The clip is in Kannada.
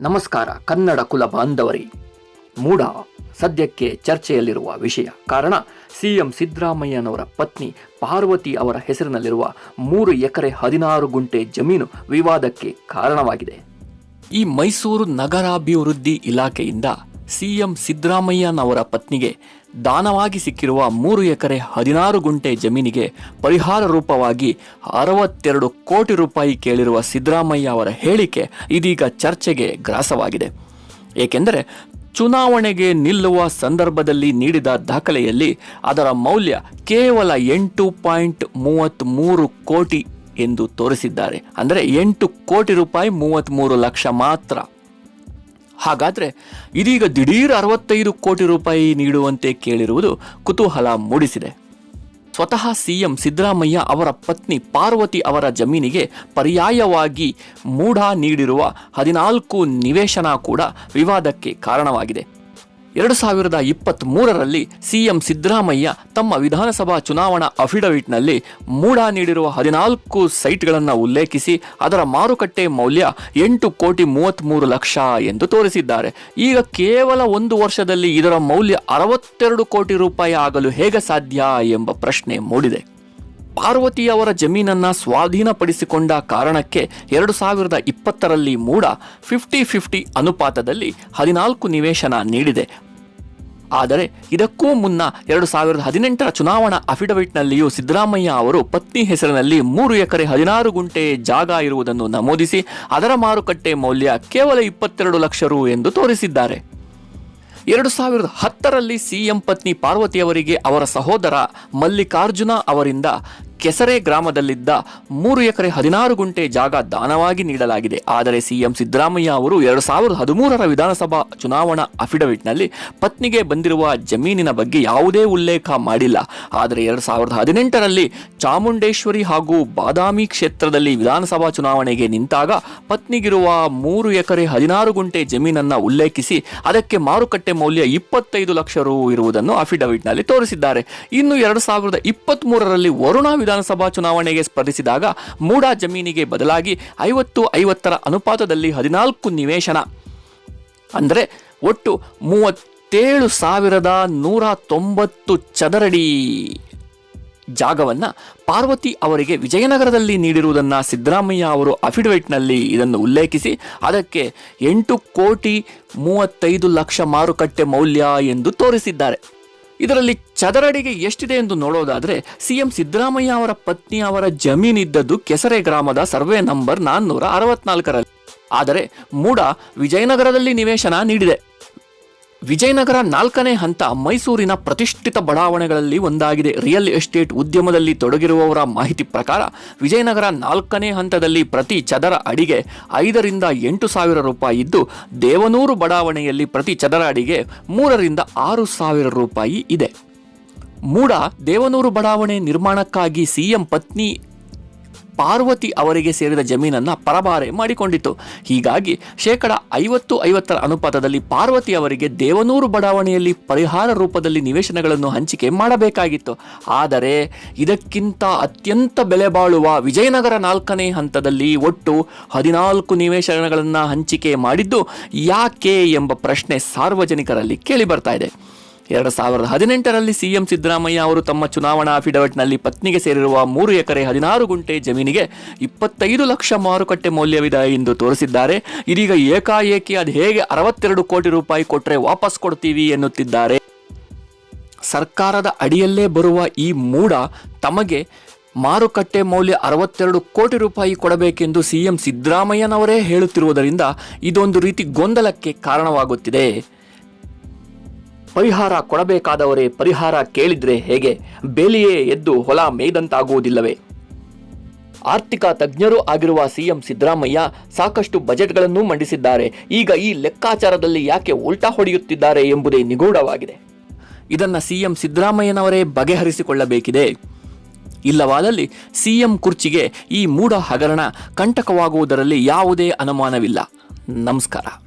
ನಮಸ್ಕಾರ, ಕನ್ನಡ ಕುಲ ಬಾಂಧವರಿ. ಮೂಢ ಸದ್ಯಕ್ಕೆ ಚರ್ಚೆಯಲ್ಲಿರುವ ವಿಷಯ. ಕಾರಣ, ಸಿಎಂ ಸಿದ್ದರಾಮಯ್ಯನವರ ಪತ್ನಿ ಪಾರ್ವತಿ ಅವರ ಹೆಸರಿನಲ್ಲಿರುವ ಮೂರು ಎಕರೆ ಹದಿನಾರು ಗುಂಟೆ ಜಮೀನು ವಿವಾದಕ್ಕೆ ಕಾರಣವಾಗಿದೆ. ಈ ಮೈಸೂರು ನಗರಾಭಿವೃದ್ಧಿ ಇಲಾಖೆಯಿಂದ ಸಿಎಂ ಸಿದ್ದರಾಮಯ್ಯನವರ ಪತ್ನಿಗೆ ದಾನವಾಗಿ ಸಿಕ್ಕಿರುವ ಮೂರು ಎಕರೆ ಹದಿನಾರು ಗುಂಟೆ ಜಮೀನಿಗೆ ಪರಿಹಾರ ರೂಪವಾಗಿ ಅರವತ್ತೆರಡು ಕೋಟಿ ರೂಪಾಯಿ ಕೇಳಿರುವ ಸಿದ್ದರಾಮಯ್ಯ ಅವರ ಹೇಳಿಕೆ ಇದೀಗ ಚರ್ಚೆಗೆ ಗ್ರಾಸವಾಗಿದೆ. ಏಕೆಂದರೆ ಚುನಾವಣೆಗೆ ನಿಲ್ಲುವ ಸಂದರ್ಭದಲ್ಲಿ ನೀಡಿದ ದಾಖಲೆಯಲ್ಲಿ ಅದರ ಮೌಲ್ಯ ಕೇವಲ ಎಂಟು ಪಾಯಿಂಟ್ ಮೂವತ್ತ್ಮೂರು ಕೋಟಿ ಎಂದು ತೋರಿಸಿದ್ದಾರೆ. ಅಂದರೆ ಎಂಟು ಕೋಟಿ ರೂಪಾಯಿ ಮೂವತ್ತ್ಮೂರು ಲಕ್ಷ ಮಾತ್ರ. ಹಾಗಾದ್ರೆ ಇದೀಗ ದಿಢೀರ್ ಅರವತ್ತೈದು ಕೋಟಿ ರೂಪಾಯಿ ನೀಡುವಂತೆ ಕೇಳಿರುವುದು ಕುತೂಹಲ ಮೂಡಿಸಿದೆ. ಸ್ವತಃ ಸಿಎಂ ಸಿದ್ದರಾಮಯ್ಯ ಅವರ ಪತ್ನಿ ಪಾರ್ವತಿ ಅವರ ಜಮೀನಿಗೆ ಪರ್ಯಾಯವಾಗಿ ಮೂಢ ನೀಡಿರುವ ಹದಿನಾಲ್ಕು ನಿವೇಶನ ಕೂಡ ವಿವಾದಕ್ಕೆ ಕಾರಣವಾಗಿದೆ. ಎರಡು ಸಾವಿರದ ಇಪ್ಪತ್ತ್ ಮೂರರಲ್ಲಿ ಸಿಎಂ ಸಿದ್ದರಾಮಯ್ಯ ತಮ್ಮ ವಿಧಾನಸಭಾ ಚುನಾವಣಾ ಅಫಿಡವಿಟ್ನಲ್ಲಿ ಮೂಢ ನೀಡಿರುವ ಹದಿನಾಲ್ಕು ಸೈಟ್ಗಳನ್ನು ಉಲ್ಲೇಖಿಸಿ ಅದರ ಮಾರುಕಟ್ಟೆ ಮೌಲ್ಯ ಎಂಟು ಕೋಟಿ ಮೂವತ್ತ್ಮೂರು ಲಕ್ಷ ಎಂದು ತೋರಿಸಿದ್ದಾರೆ. ಈಗ ಕೇವಲ ಒಂದು ವರ್ಷದಲ್ಲಿ ಇದರ ಮೌಲ್ಯ ಅರವತ್ತೆರಡು ಕೋಟಿ ರೂಪಾಯಿ ಆಗಲು ಹೇಗೆ ಸಾಧ್ಯ ಎಂಬ ಪ್ರಶ್ನೆ ಮೂಡಿದೆ. ಪಾರ್ವತಿ ಅವರ ಜಮೀನನ್ನ ಸ್ವಾಧೀನಪಡಿಸಿಕೊಂಡ ಕಾರಣಕ್ಕೆ ಎರಡು ಸಾವಿರದ ಇಪ್ಪತ್ತರಲ್ಲಿ ಮೂಡ ಫಿಫ್ಟಿ ಫಿಫ್ಟಿ ಅನುಪಾತದಲ್ಲಿ ಹದಿನಾಲ್ಕು ನಿವೇಶನ ನೀಡಿದೆ. ಆದರೆ ಇದಕ್ಕೂ ಮುನ್ನ ಎರಡು ಸಾವಿರದ ಹದಿನೆಂಟರ ಚುನಾವಣಾ ಅಫಿಡವಿಟ್ನಲ್ಲಿಯೂ ಸಿದ್ದರಾಮಯ್ಯ ಅವರು ಪತ್ನಿ ಹೆಸರಿನಲ್ಲಿ ಮೂರು ಎಕರೆ ಹದಿನಾರು ಗುಂಟೆ ಜಾಗ ಇರುವುದನ್ನು ನಮೂದಿಸಿ ಅದರ ಮಾರುಕಟ್ಟೆ ಮೌಲ್ಯ ಕೇವಲ ಇಪ್ಪತ್ತೆರಡು ಲಕ್ಷ ರು ಎಂದು ತೋರಿಸಿದ್ದಾರೆ. ಎರಡು ಸಾವಿರದ ಹತ್ತರಲ್ಲಿ ಸಿಎಂ ಪತ್ನಿ ಪಾರ್ವತಿ ಅವರಿಗೆ ಅವರ ಸಹೋದರ ಮಲ್ಲಿಕಾರ್ಜುನ ಅವರಿಂದ ಕೆಸರೆ ಗ್ರಾಮದಲ್ಲಿದ್ದ ಮೂರು ಎಕರೆ ಹದಿನಾರು ಗುಂಟೆ ಜಾಗ ದಾನವಾಗಿ ನೀಡಲಾಗಿದೆ. ಆದರೆ ಸಿಎಂ ಸಿದ್ದರಾಮಯ್ಯ ಅವರು ಎರಡು ಸಾವಿರದ ಹದಿಮೂರರ ವಿಧಾನಸಭಾ ಚುನಾವಣಾ ಅಫಿಡವಿಟ್ನಲ್ಲಿ ಪತ್ನಿಗೆ ಬಂದಿರುವ ಜಮೀನಿನ ಬಗ್ಗೆ ಯಾವುದೇ ಉಲ್ಲೇಖ ಮಾಡಿಲ್ಲ. ಆದರೆ ಎರಡು ಸಾವಿರದ ಹದಿನೆಂಟರಲ್ಲಿ ಚಾಮುಂಡೇಶ್ವರಿ ಹಾಗೂ ಬಾದಾಮಿ ಕ್ಷೇತ್ರದಲ್ಲಿ ವಿಧಾನಸಭಾ ಚುನಾವಣೆಗೆ ನಿಂತಾಗ ಪತ್ನಿಗಿರುವ ಮೂರು ಎಕರೆ ಹದಿನಾರು ಗುಂಟೆ ಜಮೀನನ್ನು ಉಲ್ಲೇಖಿಸಿ ಅದಕ್ಕೆ ಮಾರುಕಟ್ಟೆ ಮೌಲ್ಯ ಇಪ್ಪತ್ತೈದು ಲಕ್ಷ ರು ಇರುವುದನ್ನು ಅಫಿಡವಿಟ್ನಲ್ಲಿ ತೋರಿಸಿದ್ದಾರೆ. ಇನ್ನು ಎರಡು ಸಾವಿರದ ಇಪ್ಪತ್ತ್ ಮೂರರಲ್ಲಿ ವರುಣಾ ವಿಧಾನಸಭಾ ಚುನಾವಣೆಗೆ ಸ್ಪರ್ಧಿಸಿದಾಗ ಮೂಡಾ ಜಮೀನಿಗೆ ಬದಲಾಗಿ ಐವತ್ತು ಐವತ್ತರ ಅನುಪಾತದಲ್ಲಿ ಹದಿನಾಲ್ಕು ನಿವೇಶನ. ಅಂದರೆ ಒಟ್ಟು ಮೂವತ್ತೇಳು ಸಾವಿರದ ನೂರ ತೊಂಬತ್ತು ಚದರಡಿ ಜಾಗವನ್ನ ಪಾರ್ವತಿ ಅವರಿಗೆ ವಿಜಯನಗರದಲ್ಲಿ ನೀಡಿರುವುದನ್ನು ಸಿದ್ದರಾಮಯ್ಯ ಅವರು ಅಫಿಡವಿಟ್ನಲ್ಲಿ ಇದನ್ನು ಉಲ್ಲೇಖಿಸಿ, ಅದಕ್ಕೆ ಎಂಟು ಕೋಟಿ ಮೂವತ್ತೈದು ಲಕ್ಷ ಮಾರುಕಟ್ಟೆ ಮೌಲ್ಯ ಎಂದು ತೋರಿಸಿದ್ದಾರೆ. ಇದರಲ್ಲಿ ಚದರಡಿಗೆ ಎಷ್ಟಿದೆ ಎಂದು ನೋಡೋದಾದ್ರೆ ಸಿಎಂ ಸಿದ್ದರಾಮಯ್ಯ ಅವರ ಪತ್ನಿ ಅವರ ಜಮೀನಿದ್ದದ್ದು ಕೆಸರೆ ಗ್ರಾಮದ ಸರ್ವೆ ನಂಬರ್ ನಾನ್ನೂರ ಅರವತ್ನಾಲ್ಕರಲ್ಲಿ. ಆದರೆ ಮೂಡ ವಿಜಯನಗರದಲ್ಲಿ ನಿವೇಶನ ನೀಡಿದೆ. ವಿಜಯನಗರ ನಾಲ್ಕನೇ ಹಂತ ಮೈಸೂರಿನ ಪ್ರತಿಷ್ಠಿತ ಬಡಾವಣೆಗಳಲ್ಲಿ ಒಂದಾಗಿದೆ. ರಿಯಲ್ ಎಸ್ಟೇಟ್ ಉದ್ಯಮದಲ್ಲಿ ತೊಡಗಿರುವವರ ಮಾಹಿತಿ ಪ್ರಕಾರ ವಿಜಯನಗರ ನಾಲ್ಕನೇ ಹಂತದಲ್ಲಿ ಪ್ರತಿ ಚದರ ಅಡಿಗೆ ಐದರಿಂದ ಎಂಟು ಸಾವಿರ ರೂಪಾಯಿ ಇದ್ದು, ದೇವನೂರು ಬಡಾವಣೆಯಲ್ಲಿ ಪ್ರತಿ ಚದರ ಅಡಿಗೆ ಮೂರರಿಂದ ಆರು ಸಾವಿರ ರೂಪಾಯಿ ಇದೆ. ಮೂಡ ದೇವನೂರು ಬಡಾವಣೆ ನಿರ್ಮಾಣಕ್ಕಾಗಿ ಸಿಎಂ ಪತ್ನಿ ಪಾರ್ವತಿ ಅವರಿಗೆ ಸೇರಿದ ಜಮೀನನ್ನು ಪರಭಾರೆ ಮಾಡಿಕೊಂಡಿತು ಹೀಗಾಗಿ ಶೇಕಡ ಐವತ್ತು ಐವತ್ತರ ಅನುಪಾತದಲ್ಲಿ ಪಾರ್ವತಿ ಅವರಿಗೆ ದೇವನೂರು ಬಡಾವಣೆಯಲ್ಲಿ ಪರಿಹಾರ ರೂಪದಲ್ಲಿ ನಿವೇಶನಗಳನ್ನು ಹಂಚಿಕೆ ಮಾಡಬೇಕಾಗಿತ್ತು. ಆದರೆ ಇದಕ್ಕಿಂತ ಅತ್ಯಂತ ಬೆಲೆ ಬಾಳುವ ವಿಜಯನಗರ ನಾಲ್ಕನೇ ಹಂತದಲ್ಲಿ ಒಟ್ಟು ಹದಿನಾಲ್ಕು ನಿವೇಶನಗಳನ್ನು ಹಂಚಿಕೆ ಮಾಡಿದ್ದು ಯಾಕೆ ಎಂಬ ಪ್ರಶ್ನೆ ಸಾರ್ವಜನಿಕರಲ್ಲಿ ಕೇಳಿ ಬರ್ತಾ ಇದೆ. ಎರಡು ಸಾವಿರದ ಹದಿನೆಂಟರಲ್ಲಿ ಸಿಎಂ ಸಿದ್ದರಾಮಯ್ಯ ಅವರು ತಮ್ಮ ಚುನಾವಣಾ ಅಫಿಡವಿಟ್ನಲ್ಲಿ ಪತ್ನಿಗೆ ಸೇರಿರುವ ಮೂರು ಎಕರೆ ಹದಿನಾರು ಗುಂಟೆ ಜಮೀನಿಗೆ ಇಪ್ಪತ್ತೈದು ಲಕ್ಷ ಮಾರುಕಟ್ಟೆ ಮೌಲ್ಯವಿದೆ ಎಂದು ತೋರಿಸಿದ್ದಾರೆ. ಇದೀಗ ಏಕಾಏಕಿ ಅದು ಹೇಗೆ ಅರವತ್ತೆರಡು ಕೋಟಿ ರೂಪಾಯಿ ಕೊಟ್ಟರೆ ವಾಪಸ್ ಕೊಡ್ತೀವಿ ಎನ್ನುತ್ತಿದ್ದಾರೆ. ಸರ್ಕಾರದ ಅಡಿಯಲ್ಲೇ ಬರುವ ಈ ಮೂಡ ತಮಗೆ ಮಾರುಕಟ್ಟೆ ಮೌಲ್ಯ ಅರವತ್ತೆರಡು ಕೋಟಿ ರೂಪಾಯಿ ಕೊಡಬೇಕೆಂದು ಸಿಎಂ ಸಿದ್ದರಾಮಯ್ಯನವರೇ ಹೇಳುತ್ತಿರುವುದರಿಂದ ಇದೊಂದು ರೀತಿ ಗೊಂದಲಕ್ಕೆ ಕಾರಣವಾಗುತ್ತಿದೆ. ಪರಿಹಾರ ಕೊಡಬೇಕಾದವರೇ ಪರಿಹಾರ ಕೇಳಿದ್ರೆ ಹೇಗೆ? ಬೇಲಿಯೇ ಎದ್ದು ಹೊಲ ಮೇಯ್ದಂತಾಗುವುದಿಲ್ಲವೇ? ಆರ್ಥಿಕ ತಜ್ಞರು ಆಗಿರುವ ಸಿಎಂ ಸಿದ್ದರಾಮಯ್ಯ ಸಾಕಷ್ಟು ಬಜೆಟ್ಗಳನ್ನು ಮಂಡಿಸಿದ್ದಾರೆ. ಈಗ ಈ ಲೆಕ್ಕಾಚಾರದಲ್ಲಿ ಯಾಕೆ ಉಲ್ಟಾ ಹೊಡೆಯುತ್ತಿದ್ದಾರೆ ಎಂಬುದೇ ನಿಗೂಢವಾಗಿದೆ. ಇದನ್ನು ಸಿಎಂ ಸಿದ್ದರಾಮಯ್ಯನವರೇ ಬಗೆಹರಿಸಿಕೊಳ್ಳಬೇಕಿದೆ. ಇಲ್ಲವಾದಲ್ಲಿ ಸಿಎಂ ಕುರ್ಚಿಗೆ ಈ ಮೂಢ ಹಗರಣ ಕಂಟಕವಾಗುವುದರಲ್ಲಿ ಯಾವುದೇ ಅನುಮಾನವಿಲ್ಲ. ನಮಸ್ಕಾರ.